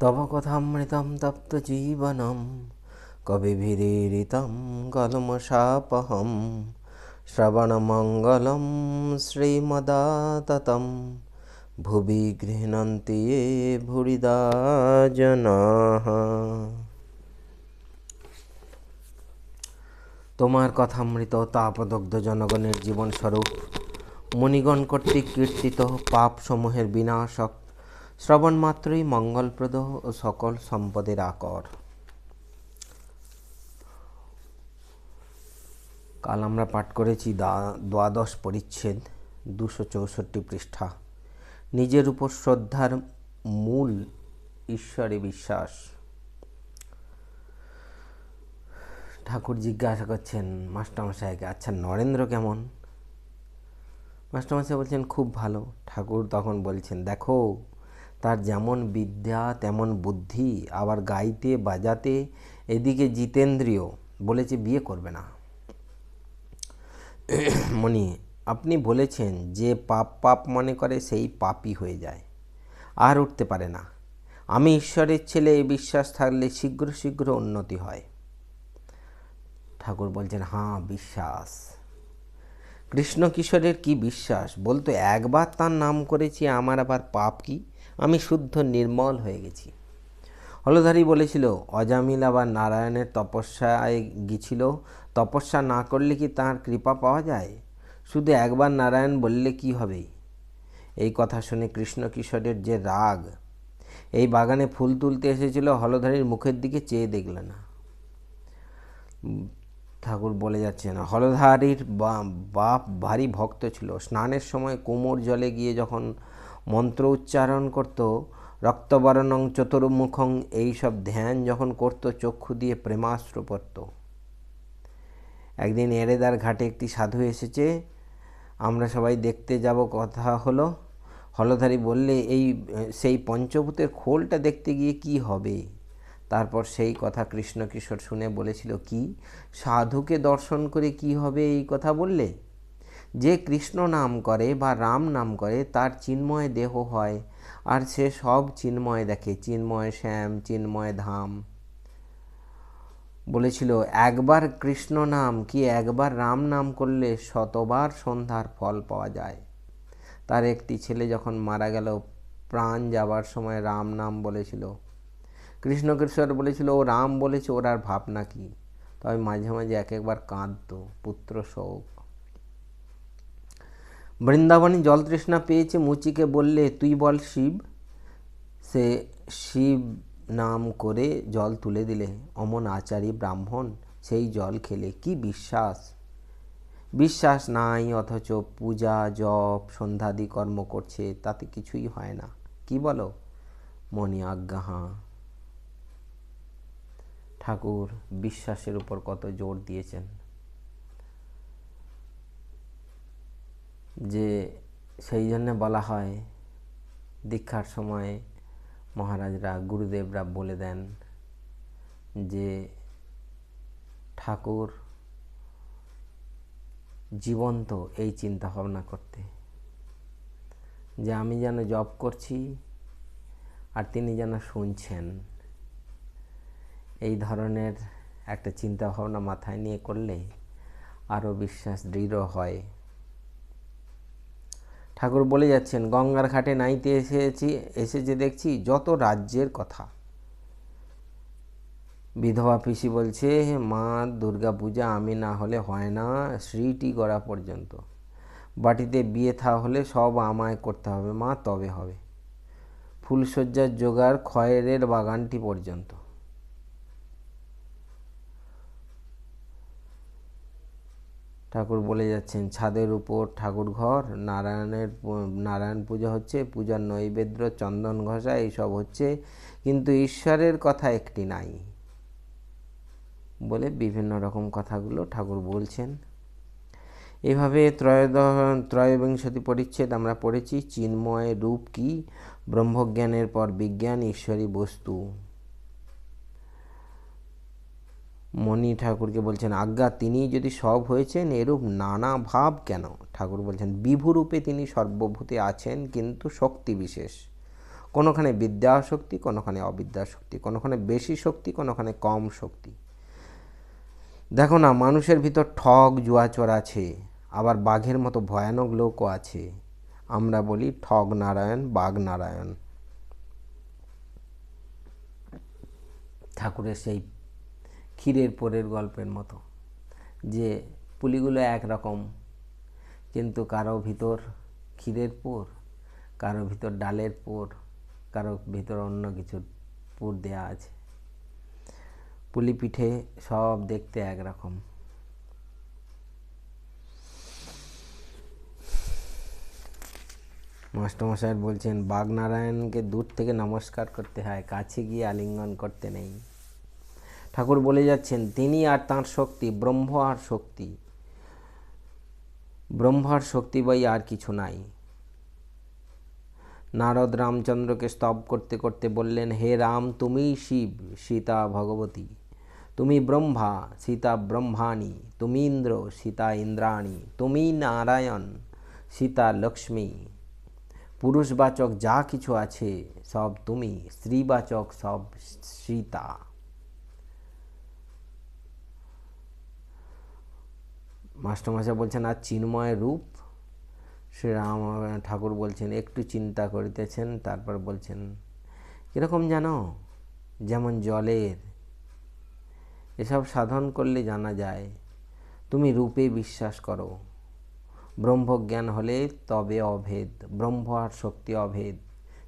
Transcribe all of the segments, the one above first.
তব কথামৃতম তপ্ত জীবনম। কবিভিরীরিতম কলমশাপহম শ্রবণমঙ্গলম শ্রীমদাততম। ভুবি গৃহণন্তি এ ভুরিদা জনাহ তোমার কথামৃত তাপদগ্ধ জনগণের জীবনস্বরূপ। মণিগণ কর্তৃক কীর্তিত পাপসমূহের বিনাশক শ্রবণ মাত্রই মঙ্গলপ্রদ ও সকল সম্পদের আকর। কাল আমরা পাঠ করেছি দ্বাদশ পরিচ্ছেদ, দুশো চৌষট্টি পৃষ্ঠা। নিজের উপর শ্রদ্ধার মূল ঈশ্বরে বিশ্বাস। ঠাকুর জিজ্ঞাসা করছেন, মাস্টারমশাইকে আচ্ছা নরেন্দ্র কেমন? মাস্টারমশাই বলছেন, খুব ভালো। ঠাকুর তখন বলছেন, দেখো তার যেমন বিদ্যা, তেমন বুদ্ধি, আবার গাইতে, বাজাতে, এদিকে জিতেন্দ্রীয় বলেছে বিয়ে করবে না। মনি আপনি বলেছেন যে পাপ পাপ মনে করে সেই পাপই হয়ে যায়, আর উঠতে পারে না। আমি ঈশ্বরের ছেলে, এই বিশ্বাস থাকলে শীঘ্র শীঘ্র উন্নতি হয়। ঠাকুর বলছেন হ্যাঁ বিশ্বাস। কৃষ্ণ কিশোরের কি বিশ্বাস? বলতো, একবার তার নাম করেছি, আমার আবার পাপ কি? আমি শুদ্ধ নির্মল হয়ে গেছি। হলধারী বলেছিল, অজামিল আবার নারায়ণের তপস্যায় গিয়েছিল, তপস্যা না করলে কি তাঁর কৃপা পাওয়া যায়? শুধু একবার নারায়ণ বললে কি হবে? এই কথা শুনে কৃষ্ণ কিশোরের যে রাগ, এই বাগানে ফুল তুলতে এসেছিল হলধারীর মুখের দিকে চেয়ে দেখল না। ঠাকুর বলে যাচ্ছে না হলধারীর বাপ ভারী ভক্ত ছিল। স্নানের সময় কোমর জলে গিয়ে যখন মন্ত্র উচ্চারণ করত, রক্তবর্ণং চতুর্মুখং এইসব ধ্যান যখন করত, চক্ষু দিয়ে প্রেমাস্ত্র পড়ত। একদিন এরেদার ঘাটে একটি সাধু এসেছে, আমরা সবাই দেখতে যাব, কথা হলো। হলধারী বললে, এই, সেই পঞ্চভূতের খোলটা দেখতে গিয়ে কি হবে? তারপর সেই কথা কৃষ্ণ কিশোর শুনে বলেছিল, কি? সাধুকে দর্শন করে কি হবে এই কথা বললে? যে কৃষ্ণ নাম করে বা রাম নাম করে, তার চিন্ময় দেহ হয়। আর সে সব চিন্ময় দেখে, চিন্ময় শ্যাম, চিন্ময় ধাম। বলেছিল, একবার কৃষ্ণ নাম কি একবার রাম নাম করলে শতবার সন্ধ্যার ফল পাওয়া যায়? তার একটি ছেলে যখন মারা গেল, প্রাণ যাবার সময় রাম নাম বলেছিল। কৃষ্ণকেশ্বর বলেছিল, ও রাম বলেছে, ওর আর ভাবনা কি? তবে মাঝে মাঝে এক একবার কাঁদত, পুত্র শোক। বৃন্দাবনী জল তৃষ্ণা পেয়েছে, মুচিকে বললে, তুই বল শিব। সে শিব নাম করে জল তুলে দিলে। অমন আচারী ব্রাহ্মণ, সেই জল খেলে কি বিশ্বাস? বিশ্বাস নাই, অথচ পূজা, জপ, সন্ধ্যাদি কর্ম করছে, তাতে কিছুই হয় না। কি বলো? মনি আজ্ঞা, হাঁ। ঠাকুর, বিশ্বাসের উপর কত জোর দিয়েছেন। যে সেই জন্যে বলা হয়, দীক্ষার সময় মহারাজরা গুরুদেবরা বলে দেন যে, ঠাকুর জীবন্ত এই চিন্তা ভাবনা করতে। যে আমি যেন জব করছি আর তিনি যেন শুনছেন। এই ধরনের একটা চিন্তা ভাবনা মাথায় নিয়ে করলে আরও বিশ্বাস দৃঢ় হয়। ঠাকুর বলে যাচ্ছেন, গঙ্গার ঘাটে নাইতে এসেছি, এসেছে দেখছি যত রাজ্যের কথা। বিধবা পিসি বলছে, মা, দুর্গা পূজা আমি না হলে হয় না শ্রীটি গড়া পর্যন্ত। বাটিতে বিয়ে থা হলে সব আমায় করতে হবে, মা, তবে হবে। ফুলসজ্জার জোগাড় খয়েরের বাগানটি পর্যন্ত। ঠাকুর বলে যাচ্ছেন, ছাদের উপর ঠাকুর ঘর, নারায়ণের নারায়ণ পূজা হচ্ছে, পূজার নৈবেদ্য, চন্দন ঘষা, এইসব হচ্ছে, কিন্তু ঈশ্বরের কথা একটি নাই। বলে বিভিন্ন রকম কথাগুলো ঠাকুর বলছেন। এভাবে ত্রয়োদ ত্রয়োবিংশতি পরিচ্ছেদ আমরা পড়েছি, চিন্ময় রূপ কি? ব্রহ্মজ্ঞানের পর বিজ্ঞান, ঈশ্বরী বস্তু। মণি ঠাকুরকে বলছেন, আজ্ঞা, তিনি যদি সব হয়েছেন, এরূপ নানা ভাব কেন? ঠাকুর বলছেন, বিভুরূপে তিনি সর্বভূতে আছেন, কিন্তু শক্তি বিশেষ। কোনোখানে বিদ্যা শক্তি কোনোখানে অবিদ্যা শক্তি কোনোখানে বেশি শক্তি, কোনোখানে কম শক্তি। দেখো না, মানুষের ভিতর ঠগ, জুয়াচর আছে, আবার বাঘের মতো ভয়ানক লোকও আছে। আমরা বলি ঠগ নারায়ণ, বাঘ নারায়ণ। ঠাকুরের সেই ক্ষীরের পোরের গল্পের মতো, যে পুলিগুলো একরকম কিন্তু কারও ভিতর ক্ষীরের পোর, কারও ভিতর ডালের পোর, কারও ভিতর অন্য কিছুর পুর দেয়া আছে। পুলি পিঠে সব দেখতে একরকম মাস্টারমশাই বলছেন, বাগনারায়ণকে দূর থেকে নমস্কার করতে হয়, কাছে গিয়ে আলিঙ্গন করতে নেই। ঠাকুর বলে যাচ্ছেন, তিনি আর তাঁর শক্তি, ব্রহ্ম আর শক্তি। ব্রহ্মার শক্তি বই আর কিছু নাই। নারদ রামচন্দ্রকে স্তব করতে করতে বললেন, হে রাম তুমিই শিব, সীতা ভগবতী। তুমি ব্রহ্মা, সীতা ব্রহ্মাণী। তুমি ইন্দ্র, সীতা ইন্দ্রাণী। তুমি নারায়ণ, সীতা লক্ষ্মী। পুরুষবাচক যা কিছু আছে, সব তুমি, স্ত্রীবাচক সব সীতা। মাস্টারমশাই বলছেন, আর চিন্ময় রূপ? শ্রীরাম ঠাকুর বলছেন, একটু চিন্তা করিতেছেন। তারপর বলছেন, কীরকম জানো? যেমন জলের, এসব সাধন করলে জানা যায়, তুমি রূপে বিশ্বাস করো। ব্রহ্মজ্ঞান হলে তবে অভেদ, ব্রহ্ম আর শক্তি অভেদ।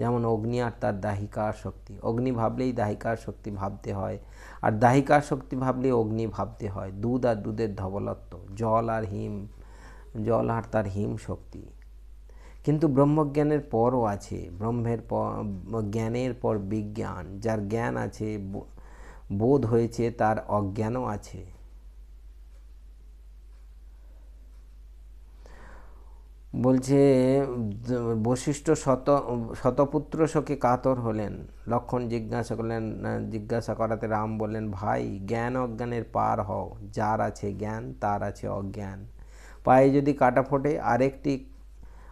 যেমন অগ্নি আর তার দাহিকার শক্তি। অগ্নি ভাবলেই দাহিকার শক্তি ভাবতে হয়, আর দাহিকার শক্তি ভাবলেই অগ্নি ভাবতে হয়। দুধ আর দুধের ধবলত্ব, জল আর হিম, জল আর তার হিম শক্তি। কিন্তু ব্রহ্মজ্ঞানের পরও আছে, ব্রহ্মের পর জ্ঞানের পর বিজ্ঞান। যার জ্ঞান আছে বোধ হয়েছে, তার অজ্ঞানও আছে। বলছে বশিষ্ঠ শত, শতপুত্র শোকে কাতর হলেন। লক্ষণ জিজ্ঞাসা করলেন, জিজ্ঞাসা করাতে রাম বললেন, ভাই, জ্ঞান অজ্ঞানের পার হও। যার আছে জ্ঞান, তার আছে অজ্ঞান। পায়ে যদি কাঁটা ফোটে, আরেকটি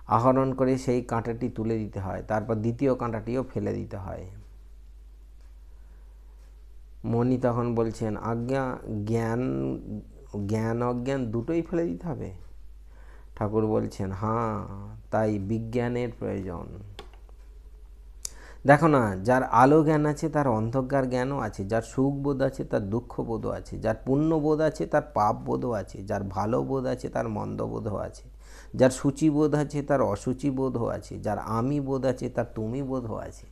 আহরণ করে সেই কাঁটাটি তুলে দিতে হয়। তারপর দ্বিতীয় কাঁটাটিও ফেলে দিতে হয়। মণি তখন বলছেন, আজ্ঞা, জ্ঞান জ্ঞান অজ্ঞান দুটোই ফেলে দিতে হবে? ঠাকুর বলছেন হ্যাঁ তাই বিজ্ঞানের প্রয়োজন। দেখো না, যার আলো জ্ঞান আছে, তার অন্ধকার জ্ঞানও আছে, যার সুখ বোধ আছে, তার দুঃখ বোধও আছে, যার পুণ্য বোধ আছে, তার পাপ বোধও আছে, যার ভালো বোধ আছে, তার মন্দ বোধও আছে, যার সূচি বোধ আছে, তার অসুচি বোধও আছে, যার আমি বোধ আছে, তার তুমি বোধও আছে।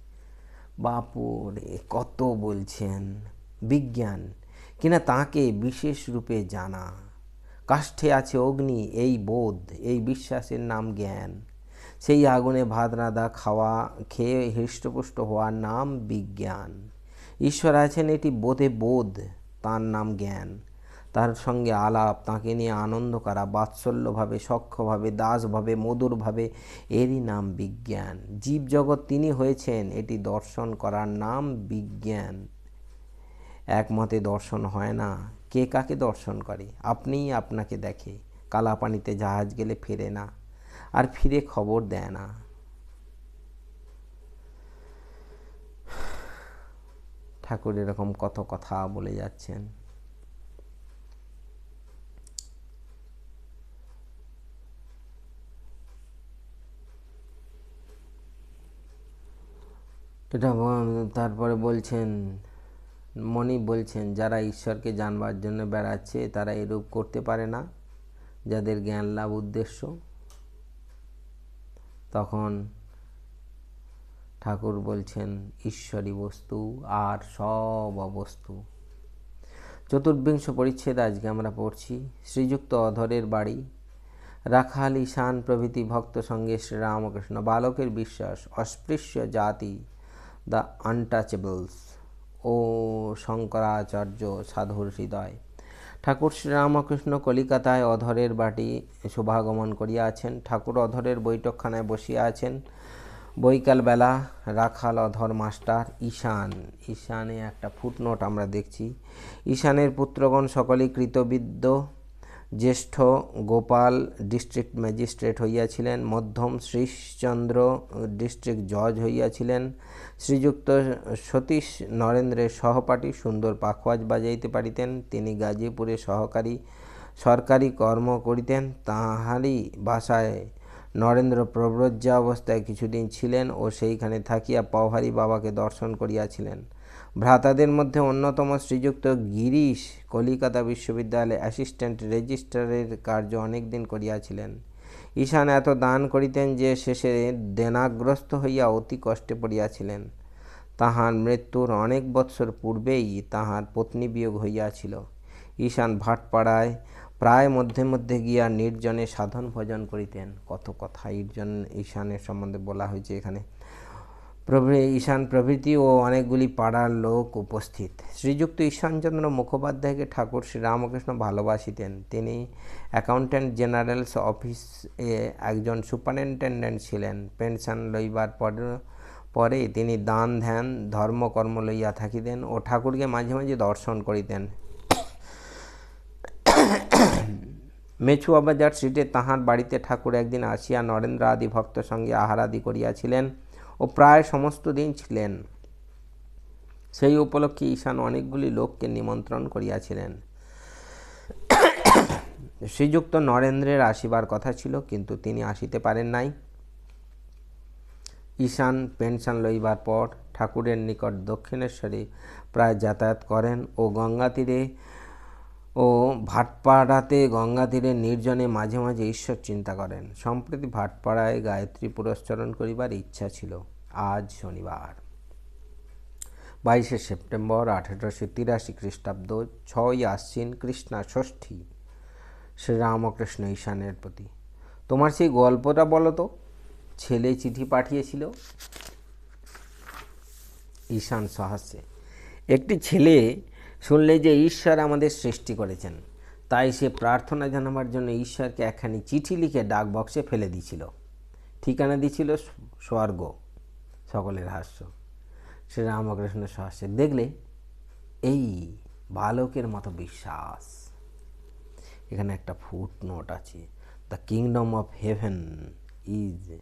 বাপুরে, কত বলছেন বিজ্ঞান, কিনা তাকে বিশেষ রূপে জানা। কাষ্ঠে আছে অগ্নি, এই বোধ, এই বিশ্বাসের নাম জ্ঞান। সেই আগুনে ভাত রাঁধা খাওয়া, খেয়ে হৃষ্টপুষ্ট হওয়ার নাম বিজ্ঞান। ঈশ্বর আছেন এটি বোধে বোধ, তার নাম জ্ঞান। তার সঙ্গে আলাপ, তাকে নিয়ে আনন্দ করা, বাৎসল্যভাবে সক্ষভাবে দাসভাবে, মধুরভাবে, এরই নাম বিজ্ঞান। জীব জগৎ তিনি হয়েছেন, এটি দর্শন করার নাম বিজ্ঞান। একমতে দর্শন হয় না। কে কাকে দর্শন করে? আপনিই আপনাকে দেখে। কালাপানিতে জাহাজ গেলে ফেরে না, আর ফিরে খবর দেয় না। ঠাকুর এরকম কত কথা বলে যাচ্ছেন। এটা তারপরে বলছেন মনি বলছেন, যারা ঈশ্বরকে জানবার জন্য বেড়াচ্ছে, তারা এরূপ করতে পারে না, যাদের জ্ঞান লাভ উদ্দেশ্য। তখন ঠাকুর বলছেন, ঈশ্বরী বস্তু আর সব অবস্তু। চতুর্বিংশ পরিচ্ছেদ আজকে আমরা পড়ছি, শ্রীযুক্ত অধরের বাড়ি, রাখাল ঈশান প্রভৃতি ভক্ত সঙ্গে শ্রীরামকৃষ্ণ, বালকের বিশ্বাস, অস্পৃশ্য জাতি, দ্য আনটাচেবলস। ও শঙ্করাচার্য সাধুর হৃদয়। ঠাকুর শ্রীরামকৃষ্ণ কলিকাতায় অধরের বাটি শুভাগমন করিয়াছেন। ঠাকুর অধরের বৈঠকখানায় বসিয়া আছেন। বৈকালবেলা রাখাল অধর মাস্টার ঈশান। ঈশানে একটা ফুটনোট আমরা দেখছি। ঈশানের পুত্রগণ সকলেই কৃতবিদ্য জ্যেষ্ঠ গোপাল ডিস্ট্রিক্ট ম্যাজিস্ট্রেট হইয়াছিলেন, মধ্যম শ্রীশচন্দ্র ডিস্ট্রিক্ট জজ হইয়াছিলেন, শ্রীযুক্ত সতীশ নরেন্দ্রের সহপাঠী সুন্দর পাখোয়াজ বাজাইতে পারিতেন, তিনি গাজীপুরে সহকারী সরকারি কর্ম করিতেন, তাহারই বাসায় নরেন্দ্র প্রব্রজ্জা অবস্থায় কিছুদিন ছিলেন ও সেইখানে থাকিয়া পওহারি বাবাকে দর্শন করিয়াছিলেন। ভ্রাতাদের মধ্যে অন্যতম শ্রীযুক্ত গিরিশ কলিকাতা বিশ্ববিদ্যালয়ে অ্যাসিস্ট্যান্ট রেজিস্ট্রারের কার্য অনেকদিন করিয়াছিলেন। ঈশান এত দান করিতেন যে শেষে দেনাগ্রস্ত হইয়া অতি কষ্টে পড়িয়াছিলেন। তাহার মৃত্যুর অনেক বৎসর পূর্বেই তাহার পত্নী বিয়োগ হইয়াছিল। ঈশান ভাটপাড়ায় প্রায় মধ্যে মধ্যে গিয়া নির্জনে সাধন ভজন করিতেন। কত কথা ঈর্জন ঈশানের সম্বন্ধে বলা হয়েছে এখানে। প্রভৃ ঈশান প্রভৃতি ও অনেকগুলি পাড়ার লোক উপস্থিত। শ্রীযুক্ত ঈশানচন্দ্র মুখোপাধ্যায়কে ঠাকুর শ্রীরামকৃষ্ণ ভালোবাসিতেন। তিনি অ্যাকাউন্ট্যান্ট জেনারেলস অফিস একজন সুপারিনটেন্ডেন্ট ছিলেন। পেনশন লইবার পর, পরে তিনি দান, ধ্যান, ধর্মকর্ম লইয়া থাকিতেন ও ঠাকুরকে মাঝে মাঝে দর্শন করিতেন। মেছুয়া বাজার স্ট্রিটে তাহার বাড়িতে ঠাকুর একদিন আসিয়া নরেন্দ্র আদি ভক্ত সঙ্গে আহারাদি করিয়াছিলেন। ও প্রায় সমস্ত দিন ছিলেন। সেই উপলক্ষে ঈশান অনেকগুলি লোককে নিমন্ত্রণ করিয়াছিলেন। শ্রীযুক্ত নরেন্দ্রের আসিবার কথা ছিল, কিন্তু তিনি আসিতে পারেন নাই। ঈশান পেনশন লইবার পর ঠাকুরের নিকট দক্ষিণেশ্বরে প্রায় যাতায়াত করেন ও গঙ্গা তীরে ও ভাটপাড়াতে গঙ্গা তীরে নির্জনে মাঝে মাঝে ঈশ্বর চিন্তা করেন। সম্প্রতি ভাটপাড়ায় গায়ত্রী পুরস্চরণ করিবার ইচ্ছা ছিল। আজ শনিবার। বাইশে সেপ্টেম্বর আঠেরোশো তিরাশি খ্রিস্টাব্দ ছয় আশ্বিন কৃষ্ণা ষষ্ঠী। শ্রীরামকৃষ্ণ ঈশানের প্রতি। তোমার সেই গল্পটা বলো তো। ছেলে চিঠি পাঠিয়েছিল। ঈশান সহাস্যে। একটি ছেলে শুনলে যে ঈশ্বর আমাদের সৃষ্টি করেছেন। তাই সে প্রার্থনা জানাবার জন্য ঈশ্বরকে একখানি চিঠি লিখে ডাক বক্সে ফেলে দিয়েছিল। ঠিকানা দিয়েছিল স্বর্গ। সকলের হাস্য। শ্রী রামকৃষ্ণ সহাস্যে দেখলে এই বালকের মতো বিশ্বাস। এখানে একটা ফুট নোট আছে। The kingdom of heaven is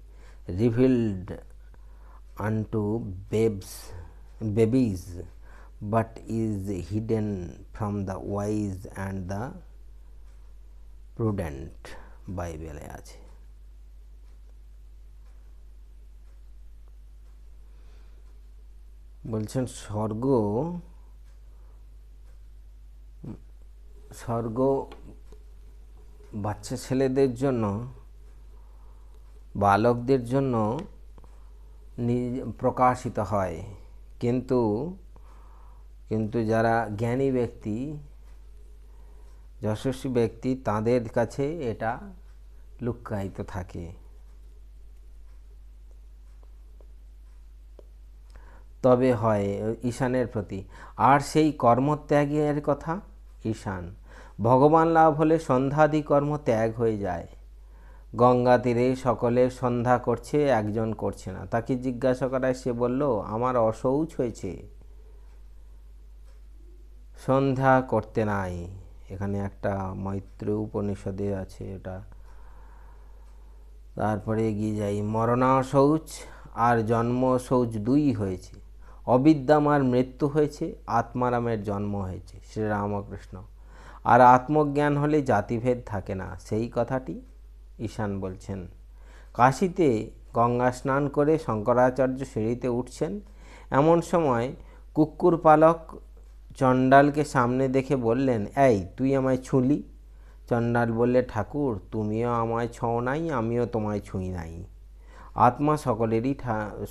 revealed unto babes babies but is hidden from the wise and the prudent বাইবেলে আছে। বলছেন, স্বর্গ স্বর্গ বাচ্চা ছেলেদের জন্য, বালকদের জন্য প্রকাশিত হয়। কিন্তু কিন্তু যারা জ্ঞানী ব্যক্তি, যশস্বী ব্যক্তি, তাদের কাছে এটা লুক্কায়িত থাকে। তবে হয়, ঈশানের প্রতি। আর সেই কর্মত্যাগের কথা, ঈশান। ভগবান লাভ হলে সন্ধ্যাদি কর্ম ত্যাগ হয়ে যায়। গঙ্গা তীরে সকলে সন্ধ্যা করছে, একজন করছে না। তাকে জিজ্ঞাসা করায় সে বলল, আমার অসৌচ হয়েছে। সন্ধ্যা করতে নাই। এখানে একটা মৈত্র উপনিষদে আছে এটা। তারপরে এগিয়ে যাই। মরণা শৌচ আর জন্ম শৌচ দুই হয়েছে। অবিদ্যামার মৃত্যু হয়েছে, আত্মারামের জন্ম হয়েছে, শ্রীরামকৃষ্ণ। আর আত্মজ্ঞান হলে জাতিভেদ থাকে না, সেই কথাটি ঈশান বলছেন। কাশিতে গঙ্গা স্নান করে শঙ্করাচার্য সিঁড়িতে উঠছেন। এমন সময় কুকুর পালক চণ্ডালকে সামনে দেখে বললেন, এই, তুই আমায় ছুঁলি? চণ্ডাল বললে, ঠাকুর, তুমিও আমায় ছও নাই, আমিও তোমায় ছুঁই নাই। আত্মা সকলেরই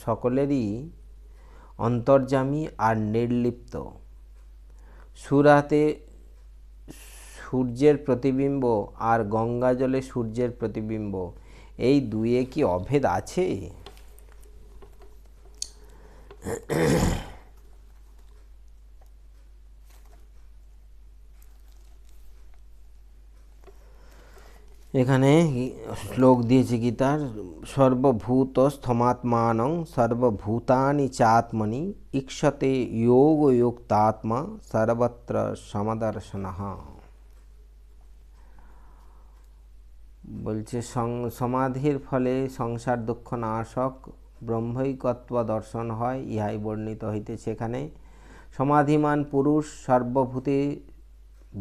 সকলেরই অন্তর্জামী আর নির্লিপ্ত। সুরাতে সূর্যের প্রতিবিম্ব আর গঙ্গা জলে সূর্যের প্রতিবিম্ব, এই দুয়ে কি অভেদ আছে? এখানে শ্লোক দিয়েছে গীতার সর্বভূত স্থমাত্মান সর্বভূতানি চাত্মনি ইক্ষতে যোগ যোগযুক্তাত্মা সর্বত্র সমদর্শন। বলছে সমাধির ফলে সংসার দুঃখ নাশক, ব্রহ্মৈকত্ব দর্শন হয়, ইহাই বর্ণিত হইতেছে এখানে। সমাধিমান পুরুষ সর্বভূতে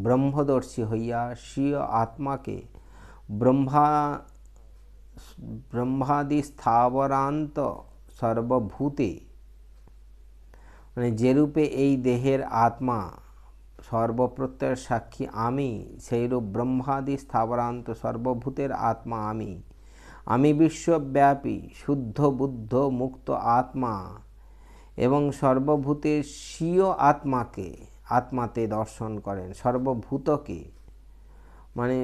ব্রহ্মদর্শী হইয়া স্বীয় আত্মাকে ব্রহ্মা ব্রহ্মাদি স্থাবরান্ত সর্বভূতে মানে যেরূপে এই দেহের আত্মা সর্বপ্রত্যয়ের সাক্ষী আমি সেইরূপ ব্রহ্মাদি স্থাবরান্ত সর্বভূতের আত্মা আমি। আমি বিশ্বব্যাপী, শুদ্ধ, বুদ্ধ, মুক্ত আত্মা এবং সর্বভূতের স্বীয় আত্মাকে, আত্মাতে দর্শন করেন, সর্বভূতকে। মানে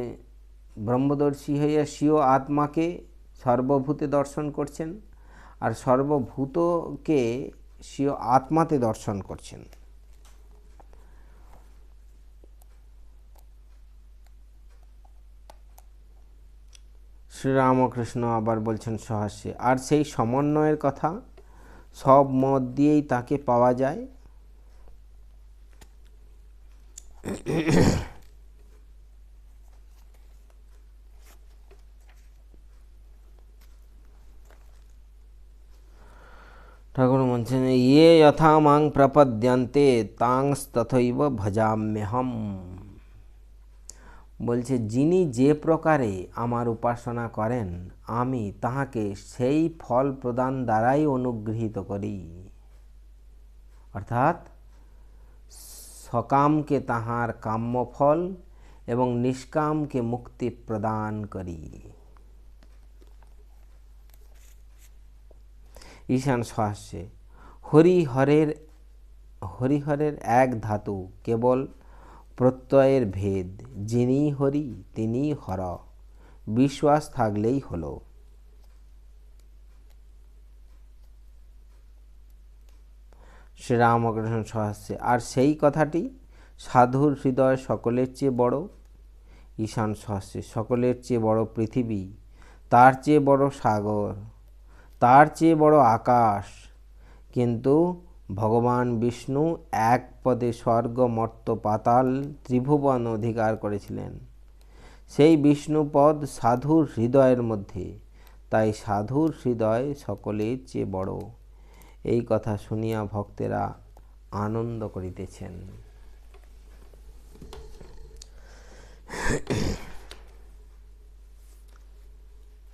ব্রহ্মদর্শী হইয়া স্বীয় আত্মাকে সর্বভূতে দর্শন করছেন আর সর্বভূতকে স্বীয় আত্মাতে দর্শন করছেন। শ্রীরামকৃষ্ণ আবার বলছেন সহাস্যে, আর সেই সমন্বয়ের কথা সব মত দিয়েই তাকে পাওয়া যায় ঠাকুর বলছেন যথা মাং প্রপদ্যন্তে তাংস্তথৈব ভজাম্যহম বলছে যিনি যে প্রকারে আমার উপাসনা করেন, আমি তাহাকে সেই ফল প্রদান দ্বারাই অনুগৃহীত করি। অর্থাৎ, সকামকে তাহার কাম্য ফল এবং নিষ্কামকে মুক্তি প্রদান করি। ঈশান সহাস্যে হরিহরের হরিহরের এক ধাতু কেবল প্রত্যয়ের ভেদ, যিনি হরি, তিনি হর, বিশ্বাস থাকলেই হলো। শ্রীরামকৃষ্ণ সহাস্যে আর সেই কথাটি সাধুর হৃদয় সকলের চেয়ে বড়? ঈশান সহাস্যে সকলের চেয়ে বড় পৃথিবী, তার চেয়ে বড় সাগর, তার চেয়ে বড় আকাশ কিন্তু ভগবান বিষ্ণু এক পদে স্বর্গ মর্ত পাতাল ত্রিভুবন অধিকার করেছিলেন। সেই বিষ্ণুপদ সাধুর হৃদয়ের মধ্যে, তাই সাধুর হৃদয় সকলের চেয়ে বড়। এই কথা শুনিয়া ভক্তেরা আনন্দ করিতেছেন।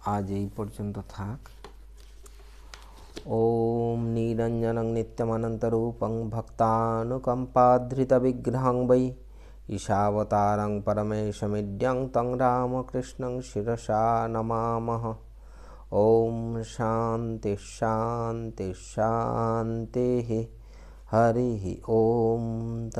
আজ এই পর্যন্ত থাক। ॐ निरञ्जनं नित्यमनन्तरूपं भक्तानुकम्पाधृतविग्रहं वै। ईशावतारं परमेशमिड्यं तं रामकृष्णं शिरसा नमामः। ॐ शान्तिः शान्तिः शान्तिः। हरिः ॐ